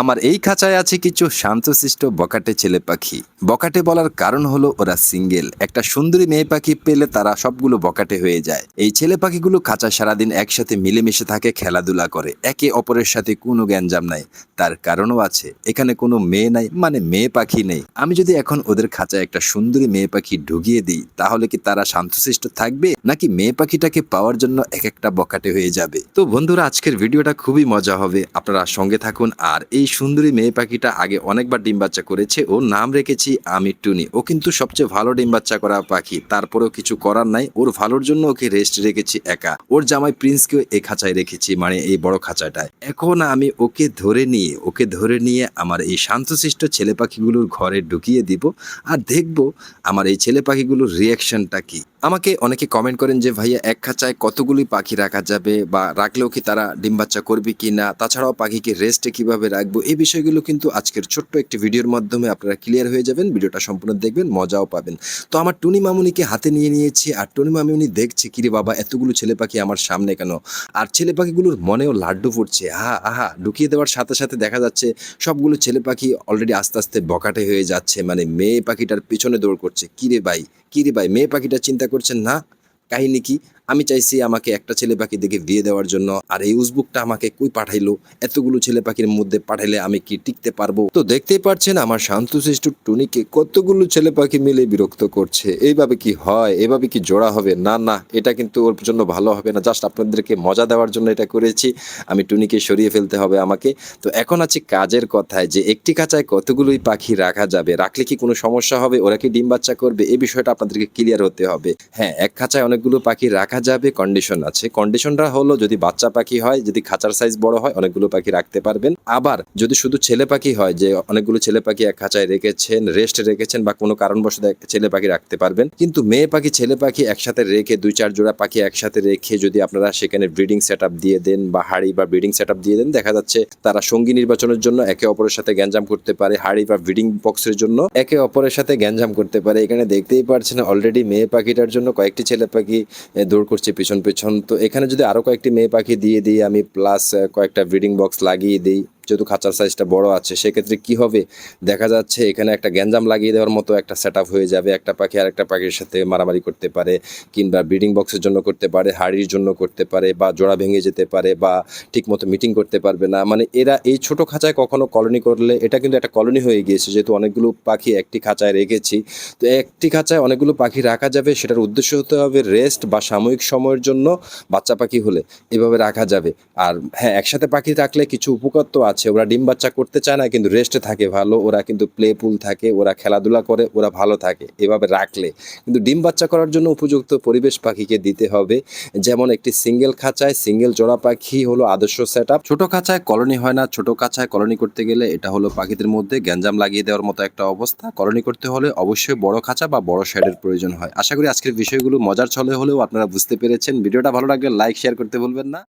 আমার এই খাঁচায় আছে কিছু শান্তশিষ্ট বকাটে ছেলে পাখি। বকাটে বলার কারণ হলো ওরা সিঙ্গেল। একটা সুন্দরী মেয়ে পাখি পেলে তারা সবগুলো বকাটে হয়ে যায়। এই ছেলে পাখিগুলো খাঁচা সারাদিন একসাথে মিলেমিশে থাকে, খেলাধুলা করে। একে অপরের সাথে কোনো গ্যাঞ্জাম নাই। তার কারণও আছে, এখানে কোনো মেয়ে নাই মানে মেয়ে পাখি নেই। আমি যদি এখন ওদের খাঁচায় একটা সুন্দরী মেয়ে পাখি ঢুকিয়ে দিই, তাহলে কি তারা শান্তশিষ্ট থাকবে? নাকি মেয়ে পাখিটাকে পাওয়ার জন্য এক একটা বকাটে হয়ে যাবে? তো বন্ধুরা, আজকের ভিডিওটা খুবই মজা হবে। আপনারা সঙ্গে থাকুন, আর এই সুন্দরী মেয়ে পাখিটা আগে অনেকবার ডিম বাচ্চা করেছে। ওর নাম রেখেছি আমি টুনি। ও কিন্তু সবচেয়ে ভালো ডিম বাচ্চা করা পাখি। তারপরেও কিছু করার নাই। ওর ভালোর জন্য ওকে রেস্ট রেখেছি একা। ওর জামাই প্রিন্সকেও এই খাঁচায় রেখেছি মানে এই বড় খাঁচাটায়। এখন আমি ওকে ধরে নিয়ে, ওকে ধরে নিয়ে আমার এই শান্তশিষ্ট ছেলে পাখিগুলোর ঘরে ঢুকিয়ে দিব আর দেখব আমার এই ছেলে পাখিগুলোর রিয়াকশনটা কি। আমাকে অনেকে কমেন্ট করেন যে, ভাইয়া, এক খাঁচায় কতগুলি পাখি রাখা যাবে? বা, রাখলেও কি তারা ডিম বাচ্চা করবে কি না তাছাড়াও পাখিকে রেস্টে কীভাবে রাখব? এই বিষয়গুলো কিন্তু আজকের ছোট্ট একটি ভিডিওর মাধ্যমে আপনারা ক্লিয়ার হয়ে যাবেন, ভিডিওটা সম্পূর্ণ দেখবেন, মজাও পাবেন। তো আমার টুনি মামুনিকে হাতে নিয়ে নিয়েছি, আর টুনি মামুনি দেখছে, কিরে বাবা, এতগুলো ছেলে পাখি আমার সামনে কেন? আর ছেলে পাখিগুলোর মনেও লাড্ডু ফুটছে। আহা আহা, ঢুকিয়ে দেওয়ার সাথে সাথে দেখা যাচ্ছে, সবগুলো ছেলে পাখি অলরেডি আস্তে আস্তে বকাটে হয়ে যাচ্ছে। মানে মেয়ে পাখিটার পিছনে দৌড় করছে। কিরে ভাই কিরে ভাই, মেয়ে পাখিটা চিন্তা করছেন না? কাহিনী কি? আমি চাইছি আমাকে একটা ছেলে পাখি দেখে বিয়ে দেওয়ার জন্য। আর এই উসবুকটা আমাকে কই পাঠাইলো? এতগুলো ছেলে পাখির মধ্যে পাঠাইলে আমি কি টিকতে পারব? তো দেখতেই পাচ্ছেন আমার শান্তশিষ্ট টুনিকে কতগুলো ছেলে পাখি মিলে বিরক্ত করছে। এইভাবে কি হয়? এভাবে কি জোড়া হবে? না না, এটা কিন্তু ওর জন্য ভালো হবে না। জাস্ট আপনাদেরকে মজা দেওয়ার জন্য এটা করেছি। আমি টুনিকে সরিয়ে ফেলতে হবে আমাকে। তো এখন আছে কাজের কথায় যে একটি খাঁচায় কতগুলোই পাখি রাখা যাবে? রাখলে কি কোনো সমস্যা হবে? ওরা কি ডিম বাচ্চা করবে? এই বিষয়টা আপনাদেরকে ক্লিয়ার হতে হবে। হ্যাঁ এক খাঁচায় অনেকগুলো পাখি রাখা যাবে কন্ডিশন আছে। কন্ডিশনটা হলো যদি বাচ্চা পাখি হয়, যদি খাঁচার সাইজ বড় হয়, অনেকগুলো পাখি রাখতে পারবেন। আবার যদি শুধু ছেলে পাখি হয়, যে অনেকগুলো ছেলে পাখি এক খাঁচায় রেখেছেন রেস্ট রেখেছেন বা কোনো কারণবশত ছেলে পাখি রাখতে পারবেন, কিন্তু মেয়ে পাখি, ছেলে পাখি একসাথে রেখে দুই চার জোড়া পাখি একসাথে রেখে যদি আপনারা সেখানে ব্রিডিং সেট দিয়ে দেন বা হাড়ি বা ব্রিডিং সেট দিয়ে দেন, দেখা যাচ্ছে তারা সঙ্গী নির্বাচনের জন্য একে অপরের সাথে গ্যাঞ্জাম করতে পারে, হাড়ি বা ব্রিডিং বক্সের জন্য একে অপরের সাথে গ্যাঞ্জাম করতে পারে। এখানে দেখতেই পারছেন অলরেডি মেয়ে পাখিটার জন্য কয়েকটি ছেলে পাখি দৌড় করছে পিছন পিছন। তো এখানে যদি আরও কয়েকটি মেয়ে পাখি দিয়ে দিই, আমি প্লাস কয়েকটা ব্রিডিং বক্স লাগিয়ে দিই। যেহেতু খাঁচার সাইজটা বড় আছে, সেক্ষেত্রে কি হবে? দেখা যাচ্ছে এখানে একটা গ্যাঞ্জাম লাগিয়ে দেওয়ার মতো একটা সেট হয়ে যাবে। একটা পাখি আর একটা পাখির সাথে মারামারি করতে পারে, কিংবা ব্রিডিং বক্সের জন্য করতে পারে, হাড়ির জন্য করতে পারে, বা জোড়া ভেঙে যেতে পারে, বা ঠিকমতো মিটিং করতে পারবে না। মানে এরা এই ছোট খাঁচায় কখনো কলোনি করলে, এটা কিন্তু একটা কলোনি হয়ে গিয়েছে, যেহেতু অনেকগুলো পাখি একটি খাঁচায় রেখেছি। তো একটি খাঁচায় অনেকগুলো পাখি রাখা যাবে, সেটার উদ্দেশ্য হতে হবে রেস্ট বা সাময়িক সময়ের জন্য বাচ্চা পাখি হলে এভাবে রাখা যাবে। আর হ্যাঁ একসাথে পাখি রাখলে কিছু উপকার তো আছে। ওরা ডিম বাচ্চা করতে চায় না, কিন্তু রেস্টে থাকে ভালো। ওরা কিন্তু প্লে পুল থাকে, ওরা খেলাধুলা করে, ওরা ভালো থাকে, এভাবে রাখলে। কিন্তু ডিম বাচ্চা করার জন্য উপযুক্ত পরিবেশ পাখিকে দিতে হবে। যেমন একটি সিঙ্গেল খাঁচায় সিঙ্গেল জোড়া পাখি হলো আদর্শ সেট আপ ছোট খাঁচায় কলোনি হয় না, ছোট খাঁচায় কলোনি করতে গেলে এটা হলো পাখিদের মধ্যে গ্যাঞ্জাম লাগিয়ে দেওয়ার মতো একটা অবস্থা। কলোনি করতে হলে অবশ্যই বড় খাঁচা বা বড় শেডের প্রয়োজন হয়। আশা করি আজকের বিষয়গুলো মজার ছলে হলেও আপনারা বুঝতে পেরেছেন। ভিডিওটা ভালো লাগলে লাইক শেয়ার করতে ভুলবেন না।